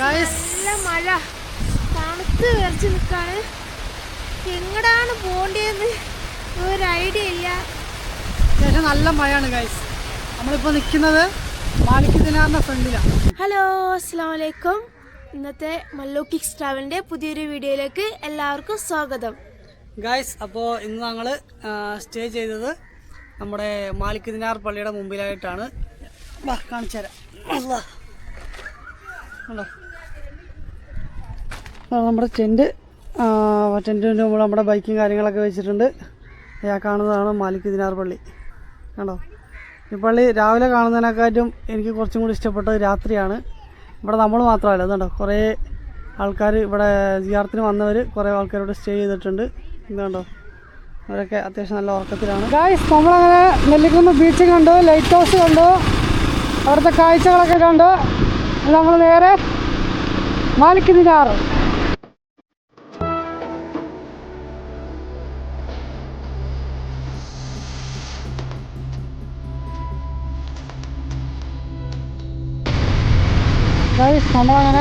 നല്ല മഴ. തണുത്ത് വിറച്ച് നിൽക്കാണ് എങ്ങടാണ് പോണ്ടേന്ന്? ഒരു ഐഡിയ ഇല്ല. അത്യാവശ്യം നല്ല മഴയാണ് ഗൈസ് നമ്മളിപ്പോൾ നിൽക്കുന്നത് ഫ്രണ്ടിലാണ് ഹലോ അസ്സാം വലൈക്കും ഇന്നത്തെ മല്ലു കിക്സ് ട്രാവലിന്റെ പുതിയൊരു വീഡിയോയിലേക്ക് എല്ലാവർക്കും സ്വാഗതം. ഗൈസ് അപ്പോൾ ഇന്ന് ഞങ്ങൾ സ്റ്റേ ചെയ്തത് നമ്മുടെ മാലിക് ദിനാർ പള്ളിയുടെ മുമ്പിലായിട്ടാണ്. കാണിച്ചു തരാം. നമ്മുടെ ടെന്റ് ടെന്റിന്റെ മുമ്പ് നമ്മുടെ ബൈക്കും കാര്യങ്ങളൊക്കെ വെച്ചിട്ടുണ്ട്. ഞാൻ കാണുന്നതാണ് മാലിക് ദിനാർ പള്ളി. കണ്ടോ? ഈ പള്ളി രാവിലെ കാണുന്നതിനെക്കാട്ടും എനിക്ക് കുറച്ചും കൂടി ഇഷ്ടപ്പെട്ടത് രാത്രിയാണ്. ഇവിടെ നമ്മൾ മാത്രമല്ല ഇതുണ്ടോ? കുറേ ആൾക്കാർ ഇവിടെ ജിയാർത്തിന് വന്നവർ കുറേ ആൾക്കാർ ഇവിടെ സ്റ്റേ ചെയ്തിട്ടുണ്ട്. ഇതുണ്ടോ? അവരൊക്കെ അത്യാവശ്യം നല്ല ഉറക്കത്തിലാണ്. ഗായ്സ് നമ്മളങ്ങനെ നെല്ലിക്കുന്ന് ബീച്ച് കണ്ടു ലൈറ്റ് ഹൗസ് കണ്ടു അവിടുത്തെ കാഴ്ചകളൊക്കെ കണ്ടു. നമ്മൾ നേരെ മാലിക് ഗൈസ് നമ്മളങ്ങനെ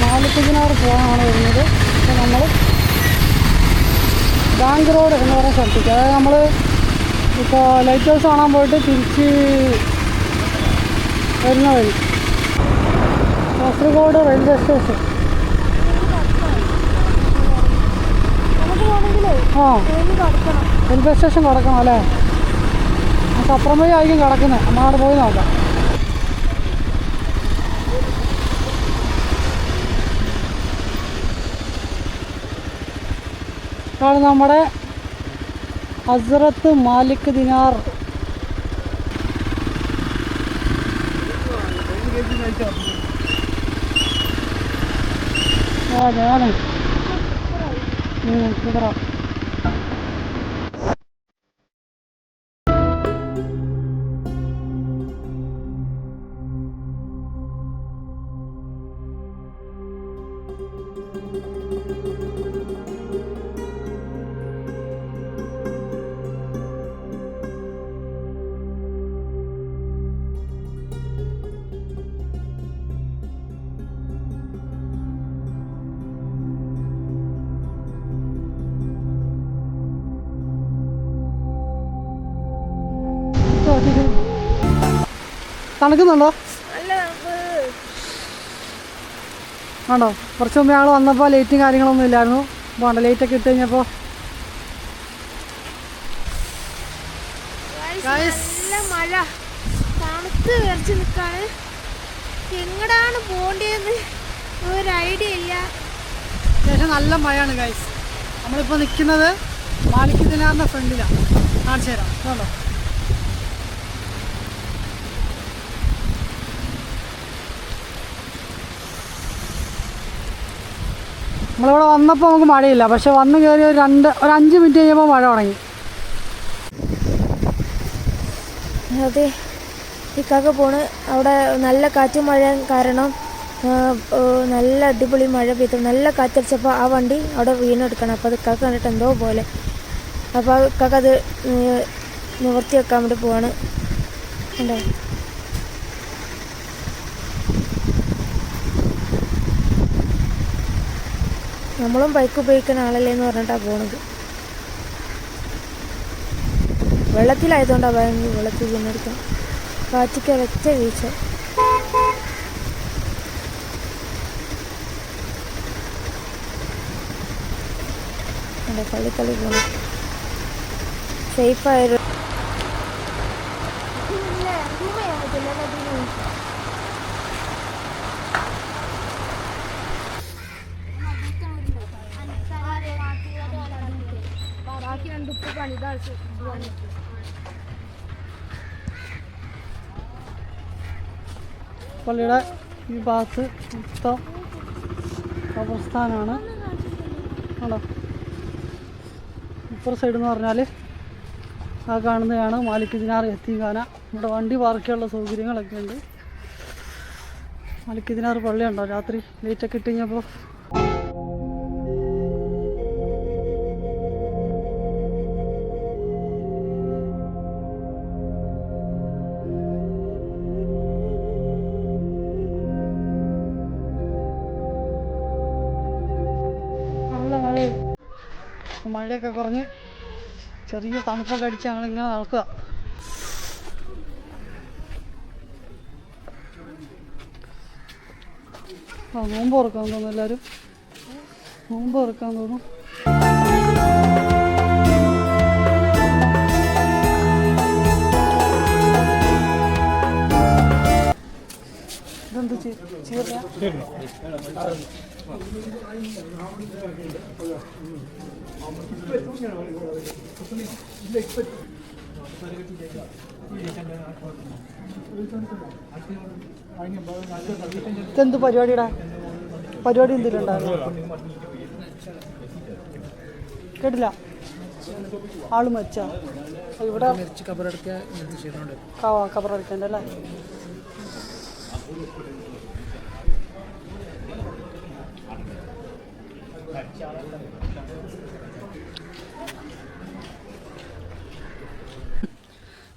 മാലിക്കുതിനാറ് പോകാനാണ് വരുന്നത്. അപ്പോൾ നമ്മൾ ബാങ്ക് റോഡ് എന്ന് പറയുന്ന സ്ഥലത്തേക്ക്. അതായത് നമ്മൾ ഇപ്പോൾ ലൈറ്റ് ഹൗസ് കാണാൻ പോയിട്ട് തിരിച്ച് വരുന്ന വഴി. കാസർഗോഡ് റെയിൽവേ സ്റ്റേഷൻ ആ റെയിൽവേ സ്റ്റേഷൻ കിടക്കണം അല്ലേ? നമുക്ക് അപ്പുറം വഴി ആയിരിക്കും കിടക്കുന്നത് നമ്മളവിടെ പോയി നോക്കാം. ഇതാണ് നമ്മുടെ ഹസ്രത്ത് മാലിക് ദിനാർ. ആ ഞാൻ തണുക്കുന്നുണ്ടോ? ആണോ? കുറച്ച് മുമ്പ് ഞങ്ങൾ വന്നപ്പോൾ ലൈറ്റും കാര്യങ്ങളൊന്നും ഇല്ലായിരുന്നു. വേണ്ട ലൈറ്റൊക്കെ ഇട്ട് കഴിഞ്ഞപ്പോൾ Guys, നല്ല മഴ. തണുത്ത് വിറച്ച് നിൽക്കാണ് എങ്ങടാണ് പോണ്ടേന്ന് ഒരു ഐഡിയ ഇല്ല. അത്യാവശ്യം നല്ല മഴയാണ് ഗൈസ് നമ്മളിപ്പോൾ നിൽക്കുന്നത് മാലിക് ദിനാറിന്റെ ഫ്രണ്ടിലാണ് കാണിച്ചു തരാം കേട്ടോ നമ്മളിവിടെ വന്നപ്പോൾ നമുക്ക് മഴയില്ല. പക്ഷെ വന്ന് കയറി ഒരു രണ്ട് ഒരു അഞ്ച് മിനിറ്റ് കഴിയുമ്പോൾ മഴ തുടങ്ങി. അതെ ഇക്കാക്ക പോണ്. അവിടെ നല്ല കാറ്റും മഴ കാരണം നല്ല അടിപൊളി മഴ പെയ്തു. നല്ല കാറ്റടിച്ചപ്പോൾ ആ വണ്ടി അവിടെ വീണെടുക്കണം. അപ്പോൾ അത് ഇക്കാക്ക കണ്ടിട്ട് എന്തോ പോലെ. അപ്പോൾ ഇക്കാക്ക നിവർത്തി വെക്കാൻ വേണ്ടി പോവാണ്. ഉണ്ടോ നമ്മളും ബൈക്ക് ഉപയോഗിക്കുന്ന ആളല്ലേ എന്ന് പറഞ്ഞിട്ടാണ് പോണത്. വെള്ളത്തിലായതുകൊണ്ടാണ് ഭയങ്കര വെള്ളത്തിൽ വീണെടുക്കാം കാറ്റിക്ക് വെച്ച വീഴ്ച. കളി കളി സേഫ് സേഫായൊരു ബാക്കി പണിതാണ് പള്ളിയുടെ ഈ ഭാഗത്ത് മൊത്തം കബർസ്ഥാനാണ്. ആണോ? ഇപ്പുറ സൈഡ് എന്ന് പറഞ്ഞാൽ ആ കാണുന്നതാണ് മാലിക് ദിനാർ എത്തിക്കാന ഇവിടെ വണ്ടി പാർക്ക് ചെയ്യാനുള്ള സൗകര്യങ്ങളൊക്കെ ഉണ്ട്. മാലിക് ദിനാർ പള്ളിയുണ്ടോ? രാത്രി ലൈറ്റൊക്കെ ഇട്ട് കഴിഞ്ഞപ്പോൾ മഴയൊക്കെ കുറഞ്ഞ് ചെറിയ തണുപ്പൊക്കെ അടിച്ച് ഞങ്ങളിങ്ങനെ നടക്കുക. ആ നോമ്പ് തുറക്കാൻ തോന്നുന്നു എല്ലാവരും. നോമ്പ് തുറക്കാൻ തോന്നുന്നു. ഇതെന്ത് ഇതെന്ത് പരിപാടിയുടെ പരിപാടി എന്തെങ്കിലും ഉണ്ടായിരുന്നു കേട്ടില്ല. ആൾ മരിച്ച? ഇവിടെ കവറടിക്കാൻ അല്ലേ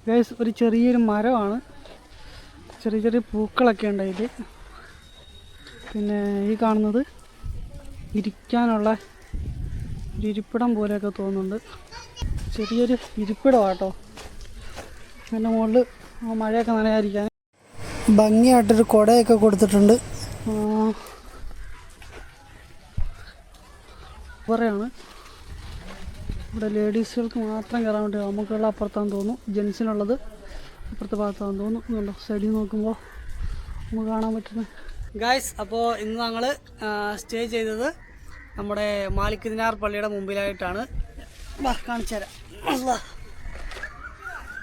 ഗൈസ് ഒരു ചെറിയൊരു മരമാണ്. ചെറിയ ചെറിയ പൂക്കളൊക്കെ ഉണ്ട് ഇതിൽ പിന്നെ ഈ കാണുന്നത് ഇരിക്കാനുള്ള ഒരു ഇരിപ്പിടം പോലെയൊക്കെ തോന്നുന്നുണ്ട്. ചെറിയൊരു ഇരിപ്പിടമാട്ടോ. അതിന്റെ മുകളിൽ മഴയൊക്കെ നനയാതിരിക്കാൻ. ഭംഗിയായിട്ടൊരു കുടയൊക്കെ കൊടുത്തിട്ടുണ്ട്. പറയാണ് ഇവിടെ ലേഡീസുകൾക്ക് മാത്രം കയറാൻ വേണ്ടി നമുക്കുള്ള അപ്പുറത്താന്ന് തോന്നുന്നു. ജെൻസിനുള്ളത് അപ്പുറത്തെ ഭാഗത്താന്ന് തോന്നുന്നു. കണ്ടോ സൈഡിൽ നോക്കുമ്പോൾ നമുക്ക് കാണാൻ പറ്റുന്നത്. ഗായ്സ് അപ്പോൾ ഇന്ന് ഞങ്ങൾ സ്റ്റേ ചെയ്തത് നമ്മുടെ മാലിക്കുദിനാർ പള്ളിയുടെ മുമ്പിലായിട്ടാണ്. കാണിച്ചു തരാം.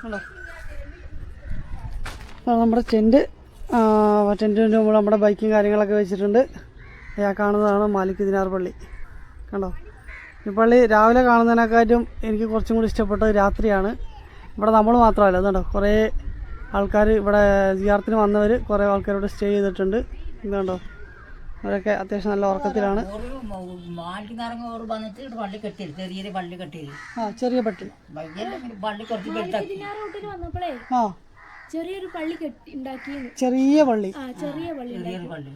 കണ്ടോ? നമ്മുടെ ടെന്റ് ടെന്റിന്റെ മുമ്പ് നമ്മുടെ ബൈക്കും കാര്യങ്ങളൊക്കെ വെച്ചിട്ടുണ്ട്. അയാൾ കാണുന്നതാണ് മാലിക്കുദിനാർ പള്ളി. കണ്ടോ? ഈ പള്ളി രാവിലെ കാണുന്നതിനെക്കാട്ടും എനിക്ക് കുറച്ചും കൂടി ഇഷ്ടപ്പെട്ടത് രാത്രിയാണ്. ഇവിടെ നമ്മൾ മാത്രമല്ല ഇതുണ്ടോ? കുറേ ആൾക്കാർ ഇവിടെ ജിയാർത്തിന് വന്നവർ കുറേ ആൾക്കാർ ഇവിടെ സ്റ്റേ ചെയ്തിട്ടുണ്ട്. ഇതുണ്ടോ? അവരൊക്കെ അത്യാവശ്യം നല്ല ഉറക്കത്തിലാണ്. ആ ചെറിയ പട്ടി വൈകിയല്ല പള്ളി കുറച്ച് വലുതാക്കി. റൂട്ടിൽ വന്നപ്പോഴേ ആ. ചെറിയൊരു പള്ളി കെട്ടി ചെറിയ പള്ളി. ആ ചെറിയ പള്ളി പള്ളി.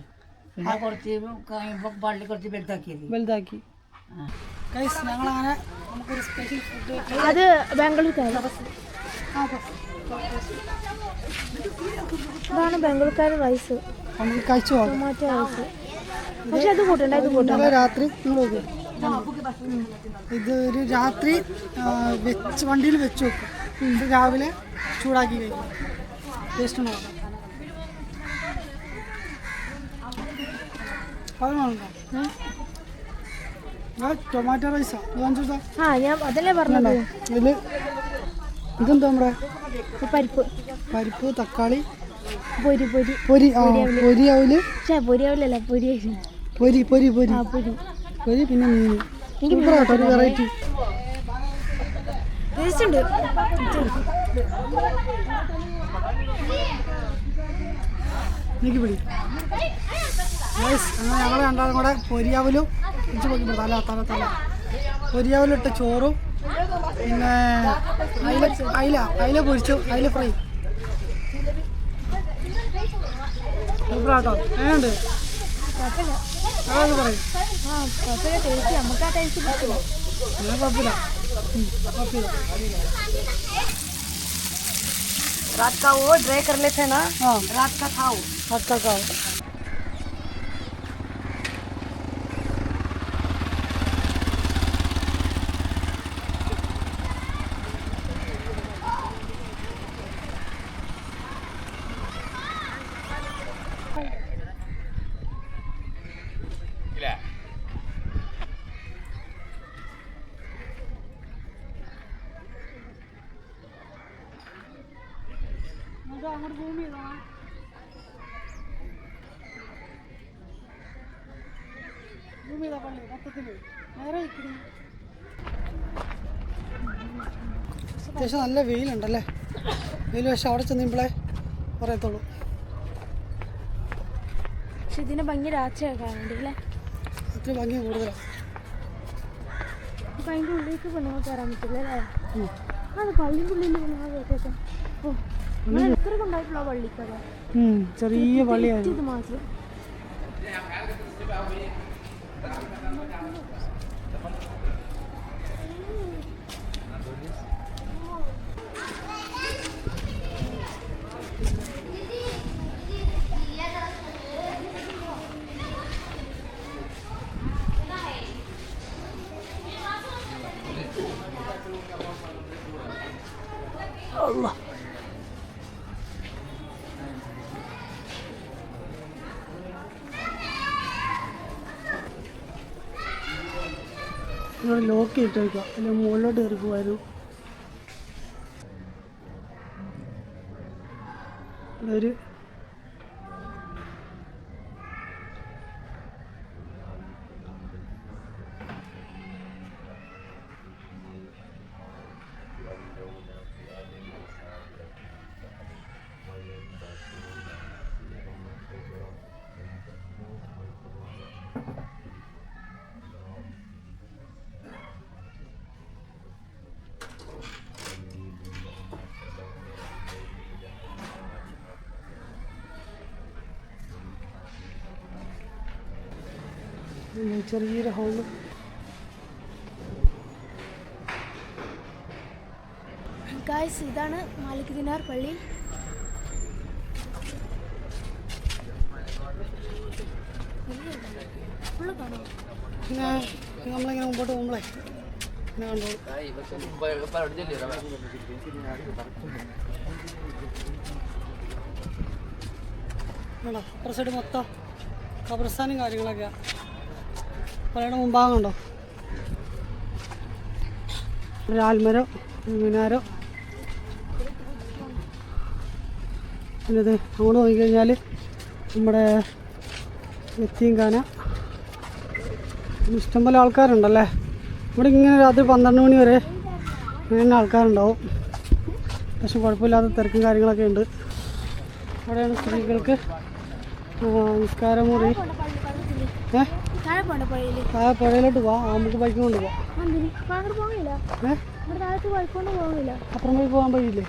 പിന്നെ കുറച്ച് കഴിയുമ്പോ പള്ളി കുറച്ച് വലുതാക്കി വലുതാക്കി. ഞങ്ങളങ്ങനെ നമുക്കൊരു സ്പെഷ്യൽ ഫുഡ് അത് ബാംഗ്ലൂർക്കാരാണ് ബാംഗ്ലൂർക്കാർ റൈസ് കഴിച്ചു? ടൊമാറ്റോ റൈസ് പക്ഷെ അത് കൂട്ടണ്ട ഇത് കൂട്ടണ്ട. രാത്രി ഇത്. ഒരു രാത്രി വെച്ച് വണ്ടിയിൽ വെച്ച് വെക്കും. ഇത് രാവിലെ ചൂടാക്കി കഴിക്കും. ടേസ്റ്റ് നോക്കാം ടൊമാറ്റോ റൈസാ ആ. ഞാൻ അതല്ലേ പറഞ്ഞത്. ഇതിൽ ഇതെന്താ നമ്മുടെ പരിപ്പ്. പരിപ്പ് തക്കാളി പൊരി പൊരി. പൊരി ആ പൊരി അവൽ ചേ പൊരി പൊരി പൊരി പൊരി പൊരി. പൊരി. പൊരി പിന്നെ മീൻ. സൂപ്പർ കേട്ടോ ഒരു വെറൈറ്റി ടേസ്റ്റ് ഉണ്ട്. എനിക്ക് പിടി. അങ്ങനെ ഞങ്ങൾ രണ്ടാളും കൂടെ പൊരിയാവലും ഇച്ച് നോക്കി തല തല തല പൊരിയാവലിട്ട ചോറും പിന്നെ അയില അയില അയില പൊരിച്ചു അയില ഫ്രൈ സൂപ്പറാട്ടോ എങ്ങനെയുണ്ട് അതൊക്കെ പറയും ആ കുഴപ്പമില്ല ടേസ്റ്റ് നമുക്ക് ആ ടേസ്റ്റ് കിട്ടില്ല ഞാൻ കുഴപ്പമില്ല ഉം, കുഴപ്പമില്ല रात का वो ड्राई कर लेते हैं ना ആ रात का खाओ അങ്ങോട്ട് ഭൂമി ഭൂമി പള്ളി മൊത്തത്തിൽ. നേരെ ഇക്കടി അത്യാവശ്യം നല്ല വെയിലുണ്ടല്ലേ? വെയിൽ പക്ഷെ അവിടെ ചെന്നപ്പോഴേ പറയത്തുള്ളൂ പക്ഷെ ഇതിന് ഭംഗി രാത്രിയൊക്കെ കാണുന്നുണ്ട് അല്ലേ? ഭംഗി കൂടുതലാണ് അതിന്റെ ഉള്ളിലേക്ക് പെണ്ണുങ്ങൾ കയറാൻ പറ്റില്ല അല്ലേ? അത് പള്ളിന്റെ ഉള്ളിൽ പെണ്ണുങ്ങൾ കേട്ടൊക്കെ ചെറിയ പള്ളിയായിരുന്നു ഇത് മാത്രം ഇവിടെ ലോക്ക് വയ്ക്കാം അല്ലെങ്കിൽ മുകളിലോട്ട് കയറി പോകായിരുന്നു ചെറിയൊരു ഹോൾ ഗായ്സ് ഇതാണ് മാലിക് ദിനാർ പള്ളി. നമ്മളിങ്ങനെ മുമ്പോട്ട് പോകുമ്പോഴേ ഇങ്ങനെ കണ്ടോളൂ വേണോ അപ്പുറ സൈഡ് മൊത്തം കബർസ്ഥാനും കാര്യങ്ങളൊക്കെ പലയുടെ മുമ്പാകം ഉണ്ടോ ഒരു ആൽമരം ഒരു മിനാരം. പിന്നെ അങ്ങോട്ട് നോക്കിക്കഴിഞ്ഞാൽ നമ്മുടെ എത്തിയും ഇഷ്ടംപോലെ ആൾക്കാരുണ്ടല്ലേ? ഇവിടെ ഇങ്ങനെ രാത്രി പന്ത്രണ്ട് മണി വരെ ഇങ്ങനെ ആൾക്കാരുണ്ടാവും. പക്ഷെ കുഴപ്പമില്ലാത്ത തിരക്കും കാര്യങ്ങളൊക്കെ ഉണ്ട്. അവിടെയാണ് സ്ത്രീകൾക്ക് നിസ്കാരമുറി. ഏ? താഴെ പോണ്ട പള്ളിയിൽ ആ പുഴയിലോട്ട് പോവാം. നമുക്ക് ബൈക്ക് കൊണ്ട് പോവാം. അങ്ങോട്ട് പോകില്ല ഏ? ഇവിടെ താഴത്ത് വഴിക്കൊണ്ട് പോകില്ല അപ്പുറം പോയി പോകാൻ വഴിയില്ലേ?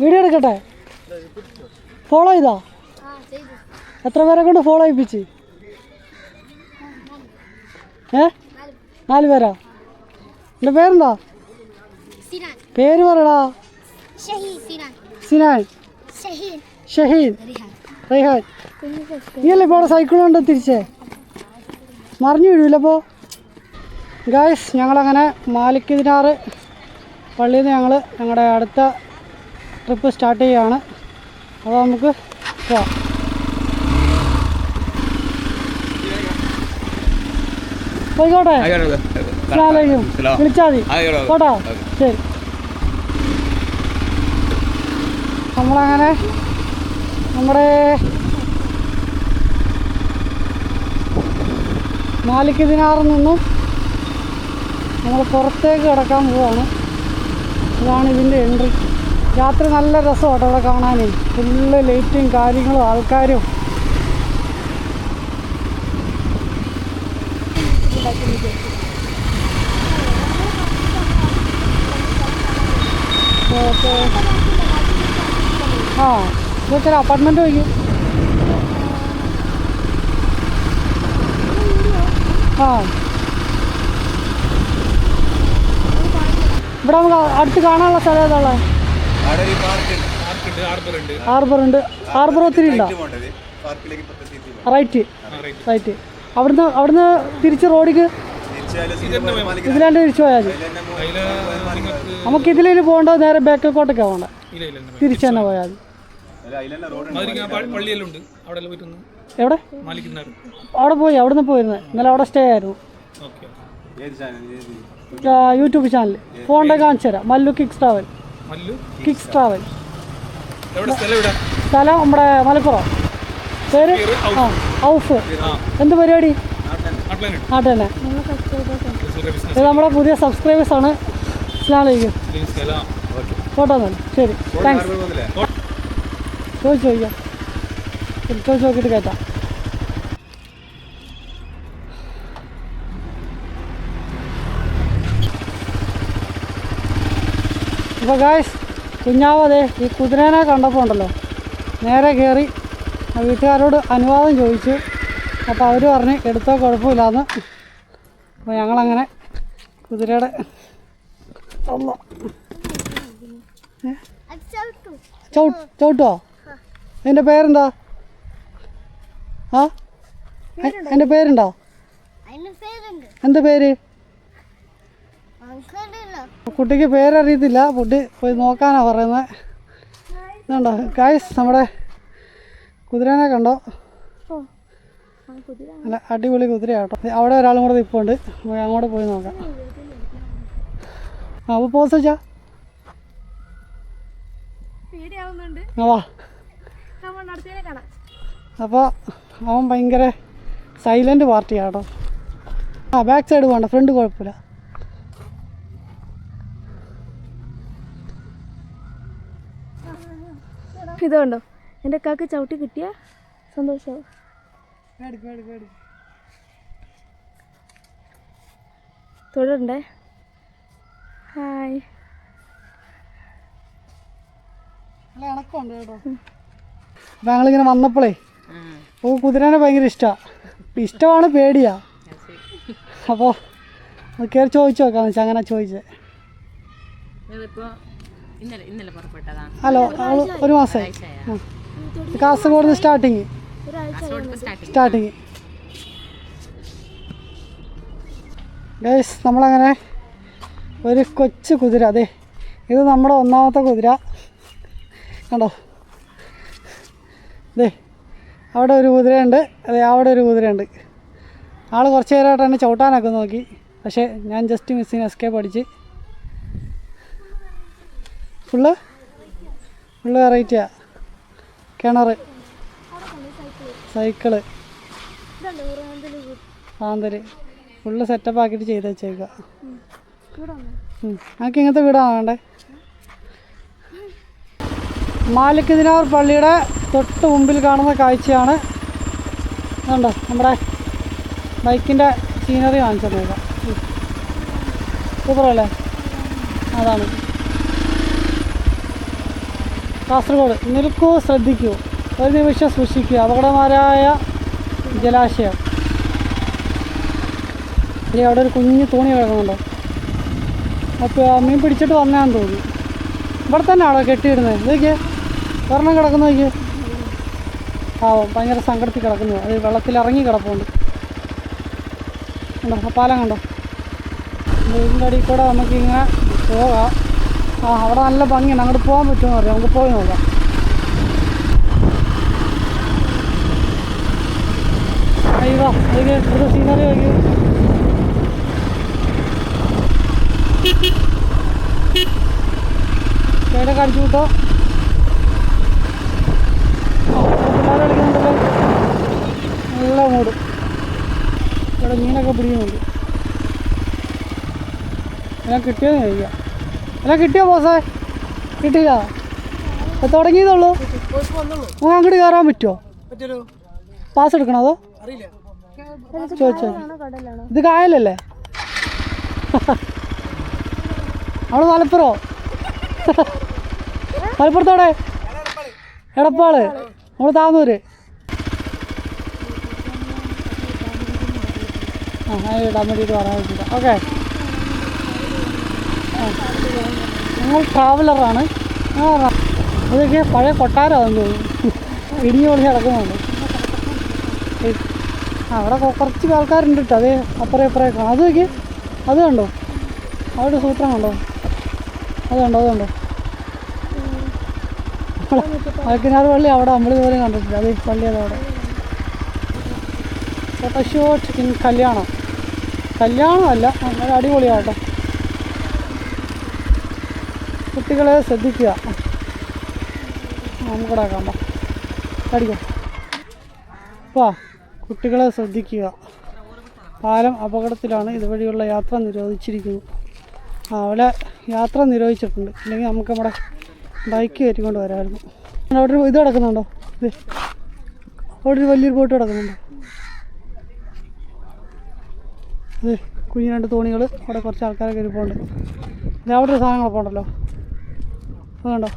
വീഡിയോ എടുക്കട്ടെ? ഫോളോ ചെയ്താ? എത്ര പേരെ കൊണ്ട് ഫോളോ ചെയ്യിപ്പിച്ച്? ഏ? നാല് പേരാ? എന്റെ പേരെന്താ? പേര് പറയടാ. സിനാൻ. ഷഹീൻ. ഷഹീൻ. റിഹാൻ റൈഹാൻ നീ അല്ലേ ഇപ്പോൾ അവിടെ സൈക്കിൾ കൊണ്ട് തിരിച്ചേ? മറിഞ്ഞു വീഴൂലപ്പോൾ ഗായ്സ് ഞങ്ങളങ്ങനെ മാലിക് ദിനാറ് പള്ളിയിൽ നിന്ന് ഞങ്ങൾ ഞങ്ങളുടെ അടുത്ത ട്രിപ്പ് സ്റ്റാർട്ട് ചെയ്യുകയാണ് അപ്പോൾ നമുക്ക് പോവാം. പോയിക്കോട്ടെ? വിളിച്ചാൽ മതി. കേട്ടോ ശരി. നമ്മളങ്ങനെ നമ്മുടെ മാലിക് ദിനാറിൽ നിന്നും നമ്മൾ പുറത്തേക്ക് കിടക്കാൻ പോവാണ്. ഇതാണ് ഇതിന്റെ എൻട്രി. രാത്രി നല്ല രസമാണ് അവിടെ കാണാനേ ഫുള്ള് ലൈറ്റും കാര്യങ്ങളും ആൾക്കാരും. ഓക്കെ. ആ. ഇതൊക്കെ അപ്പാർട്ട്മെന്റ് വയ്ക്കും ആ. ഇവിടെ നമുക്ക് അടുത്ത് കാണാനുള്ള സ്ഥലം ഏതാ അവിടെ ഒരു പാർക്ക് പാർക്കുണ്ട് ഹാർബറുണ്ട് ഹാർബർ ഉണ്ട്. ഹാർബർ ഒത്തിരി ഉണ്ടോ? പോകേണ്ടത് റൈറ്റ് റൈറ്റ് അവിടുന്ന് അവിടുന്ന് തിരിച്ച് റോഡിക്ക് ഇതിലാണ്ട് തിരിച്ചു പോയാൽ മതി. നമുക്ക് ഇതിലേക്ക് പോകേണ്ട നേരെ ബേക്കൽ കോട്ടയ്ക്കാണ് പോകേണ്ടത് തിരിച്ചു തന്നെ പോയാൽ മതി. പള്ളിയെല്ലാം ഉണ്ട്. അവിടെ പോയി എവിടെ? അവിടെ പോയി പോയിരുന്നു. പോയിരുന്നത് ഇന്നലെ അവിടെ സ്റ്റേ ആയിരുന്നു. ഓക്കെ ഏത് ചാനൽ ഏത് ആ, യൂട്യൂബ് ചാനൽ ഫോണിന്റെ കാണിച്ചു തരാം. Mallu kicks travel Mallu kicks travel എവിടെ? സ്ഥലം എവിടെ? നമ്മുടെ മലപ്പുറം. പേര്? ആ ഔഫ്. എന്ത് പരിപാടി? നാട്ടിൽ തന്നെ. ഇത് നമ്മുടെ പുതിയ സബ്സ്ക്രൈബേഴ്സ് ആണ്. ഇസ്ലാമലേക്കും സ്ഥലം. ഫോട്ടോ തന്നെ ശരി. താങ്ക്സ് ചോദിച്ചു ചോദിക്കാം ചോദിച്ച് നോക്കിയിട്ട് കേട്ടാ അപ്പോൾ ഗായ്സ് കുഞ്ഞാവതേ ഈ കുതിരേനെ കണ്ടപ്പോൾ ഉണ്ടല്ലോ. നേരെ കയറി ആ വീട്ടുകാരോട് അനുവാദം ചോദിച്ചു. അപ്പോൾ അവർ പറഞ്ഞ് എടുത്തോ കുഴപ്പമില്ലാന്ന്. അപ്പോൾ ഞങ്ങളങ്ങനെ കുതിരയുടെ ചവിട്ട്. എന്റെ പേരെന്താ? ആ? എന്റെ പേരുണ്ടോ. എന്താ പേര്? കുട്ടിക്ക് പേരറിയത്തില്ല. കുട്ടി പോയി നോക്കാനാണ് പറയുന്നത് ഇതുണ്ടോ? കായസ് നമ്മുടെ കുതിരേനെ കണ്ടോ? അല്ല അടിപൊളി കുതിരയാട്ടോ. അവിടെ ഒരാളും കൂടെ നിൽപ്പുണ്ട് അങ്ങോട്ട് പോയി നോക്കാം. ആ അപ്പോൾ പോസ് വെച്ചാ വാ. അപ്പോൾ അവൻ ഭയങ്കര സൈലന്റ് പാർട്ടിയാട്ടോ. ആ ബാക്ക് സൈഡ് വേണ്ട ഫ്രണ്ട് കുഴപ്പമില്ല. ഇതുണ്ടോ എന്റെ കാക്ക് ചവിട്ടി കിട്ടിയ സന്തോഷമാവും. തുടരണ്ടേ? ഹായ് അല്ല ഇണക്കമുണ്ട് കേട്ടോ. അപ്പോൾ ഞങ്ങളിങ്ങനെ വന്നപ്പോഴേ അപ്പൊ കുതിരേനെ ഭയങ്കര ഇഷ്ടമാണ് ഇഷ്ടമാണ് പേടിയാ. അപ്പോൾ കയറി ചോദിച്ചു നോക്കാന്ന് വെച്ചാൽ അങ്ങനെ ചോദിച്ചേ. ഹലോ ഒരു മാസമായി. കാസർഗോഡ് സ്റ്റാർട്ടിങ്. സ്റ്റാർട്ടിങ്. ഗൈസ് നമ്മളങ്ങനെ ഒരു കൊച്ചു കുതിര അതെ ഇത് നമ്മുടെ ഒന്നാമത്തെ കുതിര. കണ്ടോ? അതെ അവിടെ ഒരു കുതിരയുണ്ട്. അതെ അവിടെ ഒരു കുതിരയുണ്ട്. ആൾ കുറച്ച് നേരമായിട്ട് എന്നെ ചവിട്ടാനൊക്കെ നോക്കി. പക്ഷേ ഞാൻ ജസ്റ്റ് മിസ്സിന് എസ്കേപ്പ് അടിച്ച്. ഫുള്ള്? ഫുള്ള് വെറൈറ്റിയാ കിണർ സൈക്കിൾ പാന്തൽ ഫുള്ള് സെറ്റപ്പ് ആക്കിയിട്ട് ചെയ്ത് വെച്ചേക്കുക നമുക്ക് ഇങ്ങനത്തെ വീടാണ് വേണ്ടേ? മാലിക് ദിനാർ പള്ളിയുടെ തൊട്ട് മുമ്പിൽ കാണുന്ന കാഴ്ചയാണ്. ഇതുണ്ടോ നമ്മുടെ ബൈക്കിന്റെ സീനറി കാണിച്ചു തന്നേക്കാം സൂപ്പറല്ലേ? അതാണ്. കാസർഗോഡ് നിൽക്കൂ ശ്രദ്ധിക്കൂ. ഒരു നിമിഷം സൂക്ഷിക്കുക. അപകടകരമായ ജലാശയം. ഇനി അവിടെ ഒരു കുഞ്ഞു തോണി കിടക്കുന്നുണ്ടോ. അപ്പോൾ മീൻ പിടിച്ചിട്ട് വന്നാന്ന് തോന്നി ഇവിടെ തന്നെ ആണോ കെട്ടിയിരുന്നത് ഇതൊക്കെ ഒരെണ്ണം കിടക്കുന്ന നോക്കിയേ. പാവം ഭയങ്കര സങ്കടത്തിൽ കിടക്കുന്നു. അത് വെള്ളത്തിൽ ഇറങ്ങി കിടപ്പുണ്ട്. കണ്ടോ? പാലം കണ്ടോ? വീടിന്റെ അടിയിൽ കൂടെ നമുക്കിങ്ങനെ പോകാം. ആ അവിടെ നല്ല ഭംഗിയാണ് അങ്ങോട്ട് പോകാൻ പറ്റുമെന്ന് പറയാം നമുക്ക് പോയി നോക്കാം. അയ്യോ അതിന് കാണിച്ചു വിട്ടോ? പിള്ളേരെ കളിക്കുന്നുണ്ടല്ലോ നല്ല മൂട്. ഇവിടെ മീനൊക്കെ പിടിക്കുന്നുണ്ട്. എല്ലാം കിട്ടിയെന്ന് ചോദിക്കാം. എല്ലാം കിട്ടിയോ ബോസേ? കിട്ടിയില്ല. അത് തുടങ്ങിയതുള്ളൂ നമുക്ക് അങ്ങോട്ട് കയറാൻ പറ്റുമോ? പാസ് എടുക്കണോ അതോ? ചോദിച്ചോ. ഇത് കായലല്ലേ? അവിടെ മലപ്പുറോ? മലപ്പുറത്തോടെ എടപ്പാൾ. നമ്മൾ താന്നൂര് ആ ഇടാൻ വേണ്ടിയിട്ട് പറയാൻ പറ്റില്ല ഓക്കെ. ഞങ്ങൾ ട്രാവലറാണ്. അതൊക്കെ പഴയ കൊട്ടാരമാണെന്ന് തോന്നുന്നു. ഇടിഞ്ഞു പൊളിച്ച് കിടക്കുന്നുണ്ട് അവിടെ കുറച്ച് ആൾക്കാരുണ്ട് കേട്ടോ. അത് അപ്പുറം ഇപ്പുറം അത് നോക്കി അത് കണ്ടോ? അവിടെ സൂത്രം കണ്ടോ? അത് കണ്ടോ? അത് കണ്ടോ? അലക്കിനാർ പള്ളി അവിടെ നമ്മൾ ഇതുപോലെ കണ്ടിട്ടില്ല അത് പള്ളി അതവിടെ ഫോട്ടോഷൂട്ട് ഇൻ കല്യാണം. കല്യാണമല്ല നല്ല അടിപൊളിയാട്ടോ. കുട്ടികളെ ശ്രദ്ധിക്കുക. നമുക്കിവിടെ കാണാം അടിക്കാം. അപ്പാ കുട്ടികളെ ശ്രദ്ധിക്കുക. പാലം അപകടത്തിലാണ് ഇതുവഴിയുള്ള യാത്ര നിരോധിച്ചിരിക്കുന്നു അവിടെ യാത്ര നിരോധിച്ചിട്ടുണ്ട്. ഇല്ലെങ്കിൽ നമുക്ക് നമ്മുടെ ബൈക്ക് കയറ്റിക്കൊണ്ട് വരാമായിരുന്നു അവിടെ ഒരു ഇത് കിടക്കുന്നുണ്ടോ? അവിടെ ഒരു വലിയൊരു ബോട്ട് കിടക്കുന്നുണ്ടോ? അതെ കുഞ്ഞു രണ്ട് തോണികൾ അവിടെ കുറച്ച് ആൾക്കാരൊക്കെ ഇരിപ്പുണ്ട് അതെ അവിടെ ഒരു സാധനങ്ങളൊക്കെ ഉണ്ടല്ലോ. അത് കണ്ടോ?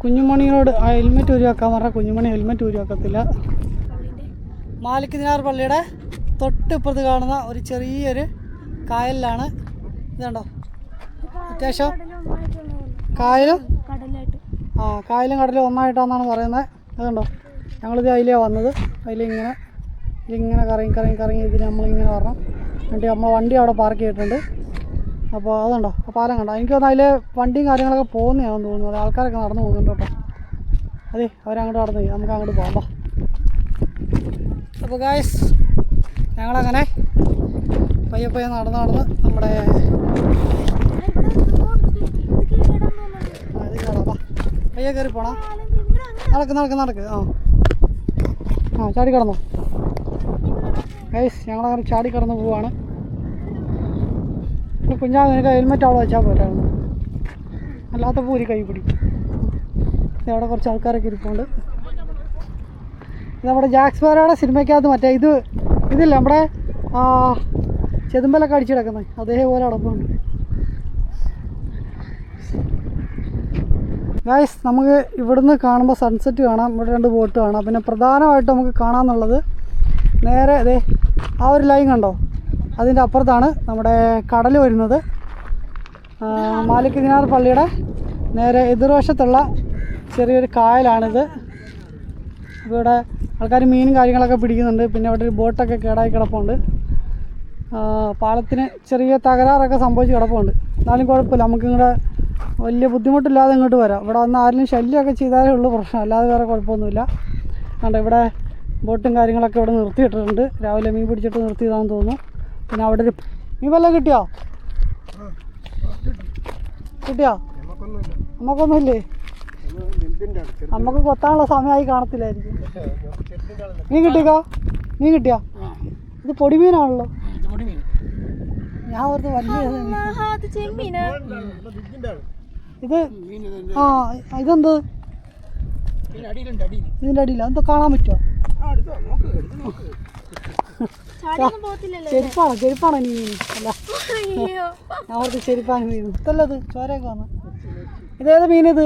കുഞ്ഞുമണിയോട് ആ ഹെൽമെറ്റ് ഊരി വെക്കാൻ പറഞ്ഞാൽ കുഞ്ഞുമണി ഹെൽമെറ്റ് ഊരി വെക്കത്തില്ല മാലിക് ദിനാർ പള്ളിയുടെ തൊട്ട് ഇപ്പുറത്ത് കാണുന്ന ഒരു ചെറിയൊരു കായലിലാണ്. ഇതുണ്ടോ? അത്യാവശ്യം കായലും? ആ കായലും കടലും ഒന്നായിട്ടാണെന്നാണ് പറയുന്നത്. അതുണ്ടോ? ഞങ്ങളിത് അതിലേ വന്നത്. അതിലിങ്ങനെ ഇതിങ്ങനെ കറങ്ങി കറങ്ങി കറങ്ങി ഇതിന് നമ്മളിങ്ങനെ വരണം. എന്നിട്ട് നമ്മൾ വണ്ടി അവിടെ പാർക്ക് ചെയ്തിട്ടുണ്ട്. അപ്പോൾ അതുണ്ടോ? ആ പാലം കണ്ടോ? എനിക്ക് തോന്നുന്നു അതിലെ വണ്ടിയും കാര്യങ്ങളൊക്കെ പോകുന്നതാണെന്ന് തോന്നുന്നു. ആൾക്കാരൊക്കെ നടന്നു പോകുന്നുണ്ട് കേട്ടോ. അതെ അവരങ്ങോട്ട് നടന്നു നമുക്ക് അങ്ങോട്ട് പോകാം. അപ്പോൾ ഗായ്സ് ഞങ്ങളങ്ങനെ പയ്യെ പയ്യെ നടന്ന് നടന്ന് നമ്മുടെ പയ്യെ കയറി പോണോ? നടക്ക് നടക്ക് നടക്ക്. ആ. ആ ചാടി കടന്നു. ഞങ്ങളങ്ങനെ ചാടി കടന്ന് പോവാണ്. കുഞ്ഞാ നിനക്ക് ഹെൽമെറ്റ് അവിടെ വെച്ചാൽ പോരായിരുന്നു. അല്ലാത്ത പൂരി കൈ പിടിക്കും. അവിടെ കുറച്ച് ആൾക്കാരൊക്കെ ഇരിപ്പുണ്ട്. നമ്മുടെ ജാക്സ് പാരയുടെ സിനിമയ്ക്കകത്ത് മറ്റേ ഇത് ഇതില്ല നമ്മുടെ ചെതുമ്പലൊക്കെ അടിച്ചു കിടക്കുന്നത് അതേപോലെ അടപ്പുണ്ട്. ഗായ്സ് നമുക്ക് ഇവിടുന്ന് കാണുമ്പോൾ സൺസെറ്റ് കാണാം ഇവിടെ രണ്ട് ബോട്ട് കാണാം. പിന്നെ പ്രധാനമായിട്ട് നമുക്ക് കാണാമെന്നുള്ളത് നേരെ അതെ ആ ഒരു ലൈൻ കണ്ടോ? അതിന്റെ അപ്പുറത്താണ് നമ്മുടെ കടൽ വരുന്നത്. ആ, മാലിക് ദിനാർ പള്ളിയുടെ നേരെ എതിർവശത്തുള്ള ചെറിയൊരു കായലാണിത്. ഇവിടെ ആൾക്കാർ മീനും കാര്യങ്ങളൊക്കെ പിടിക്കുന്നുണ്ട്. പിന്നെ അവിടെ ഒരു ബോട്ടൊക്കെ കേടായി കിടപ്പുണ്ട്. പാലത്തിന് ചെറിയ തകരാറൊക്കെ സംഭവിച്ച് കിടപ്പുണ്ട്. എന്നാലും കുഴപ്പമില്ല. നമുക്കിങ്ങോട്ട് വലിയ ബുദ്ധിമുട്ടില്ലാതെ ഇങ്ങോട്ട് വരാം. ഇവിടെ വന്ന് ആരെങ്കിലും ശല്യമൊക്കെ ചെയ്താലേ ഉള്ളൂ പ്രശ്നം. അല്ലാതെ വേറെ കുഴപ്പമൊന്നുമില്ല. കണ്ടോ ഇവിടെ ബോട്ടും കാര്യങ്ങളൊക്കെ ഇവിടെ നിർത്തിയിട്ടുണ്ട് രാവിലെ മീൻ പിടിച്ചിട്ട് നിർത്തിയതാണെന്ന് തോന്നുന്നു. പിന്നെ അവിടെ ഒരു മീൻ വല്ലതും കിട്ടിയോ? കിട്ടിയോ? നമുക്കൊന്നുമില്ലേ? നമുക്ക് കൊത്താനുള്ള സമയമായി കാണത്തില്ലായിരിക്കും. നീ കിട്ടിയോ നീ കിട്ടിയോ? ഇത് പൊടിമീനാണല്ലോ. ഞാൻ ഓർത്ത് വലിയ ഇത് ആ ഇതെന്ത്? ഇതിന്റെ അടിയില്ല എന്തോ കാണാൻ പറ്റുമോ ചെരുപ്പാണോ ചെരുപ്പാണോ നീ മീൻ. അല്ല. ഞാൻ ഓർത്ത് ചെരുപ്പാണ് മീൻ. ഇതല്ലത് ചോരയൊക്കെ വന്ന്. ഇതേത് മീനിത്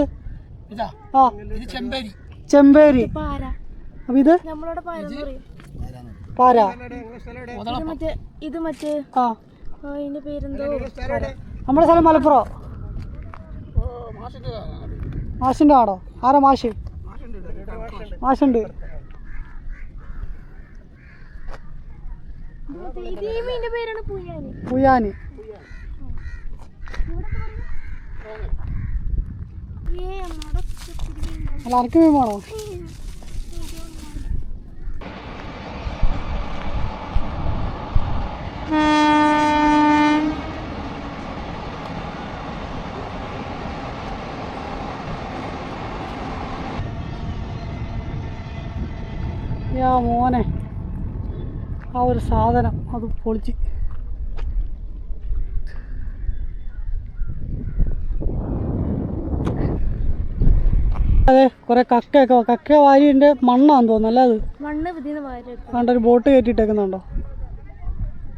ആ. ചെമ്പേരി. ചെമ്പേരി. പാര. അപ്പം ഇത്? നമ്മളോട് പാര ഇത് മറ്റേ ആ. ആ, ഇതിന്റെ പേരെന്തോ? നമ്മുടെ സ്ഥലം മലപ്പുറം. മാഷിന്റെ ആടോ ആരാ മാഷ്? മാഷുണ്ട്. പുയാനി. അല്ല അനക്ക് വേണോ? യാ മോനെ ആ ഒരു സാധനം അത് പൊളിച്ച്. അതെ കുറെ കക്കയൊക്കെ കക്ക വാരിന്റെ മണ്ണാന്ന് തോന്നുന്നു അല്ലേ അത്? മണ്ണ് കണ്ട ഒരു ബോട്ട് കയറ്റിയിട്ടേക്കുന്നുണ്ടോ?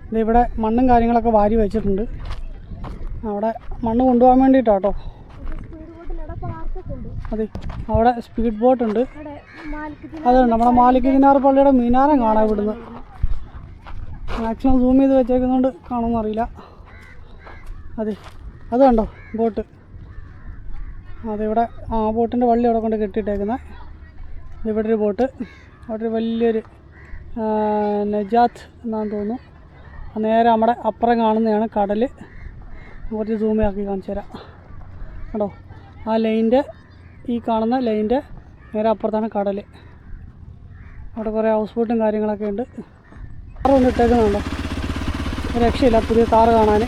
ഇത് ഇവിടെ മണ്ണും കാര്യങ്ങളൊക്കെ വാരി വെച്ചിട്ടുണ്ട്. അവിടെ മണ്ണ് കൊണ്ടുപോകാൻ വേണ്ടിയിട്ടാട്ടോ. അതെ അവിടെ സ്പീഡ് ബോട്ട് ഉണ്ട് അതുണ്ട് നമ്മുടെ മാലിക് ദിനാർ പള്ളിയുടെ മീനാരം കാണാം ഇവിടുന്ന്. മാക്സിമം സൂം ചെയ്ത് വെച്ചേക്കുന്നതുകൊണ്ട് കാണുമെന്നറിയില്ല അതെ അത് കണ്ടോ ബോട്ട്? അതിവിടെ ആ ബോട്ടിന്റെ വള്ളി അവിടെ കൊണ്ട് കെട്ടിയിട്ടേക്കുന്നത് ഇവിടെ ഒരു ബോട്ട്. അവിടെ ഒരു വലിയൊരു നജാത്ത് എന്നാന്ന് തോന്നുന്നു. നേരെ നമ്മുടെ അപ്പുറം കാണുന്നതാണ് കടൽ കുറച്ച് സൂം ആക്കി കാണിച്ചു തരാം. കേട്ടോ ആ ലൈന്റെ ഈ കാണുന്ന ലൈന്റെ നേരെ അപ്പുറത്താണ് കടൽ അവിടെ കുറേ ഹൗസ് ബോട്ടും കാര്യങ്ങളൊക്കെ ഉണ്ട്. കാറ് വന്നിട്ടേക്കുന്നുണ്ടോ രക്ഷയില്ല പുതിയ കാറ് കാണാൻ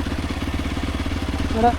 ഇവിടെ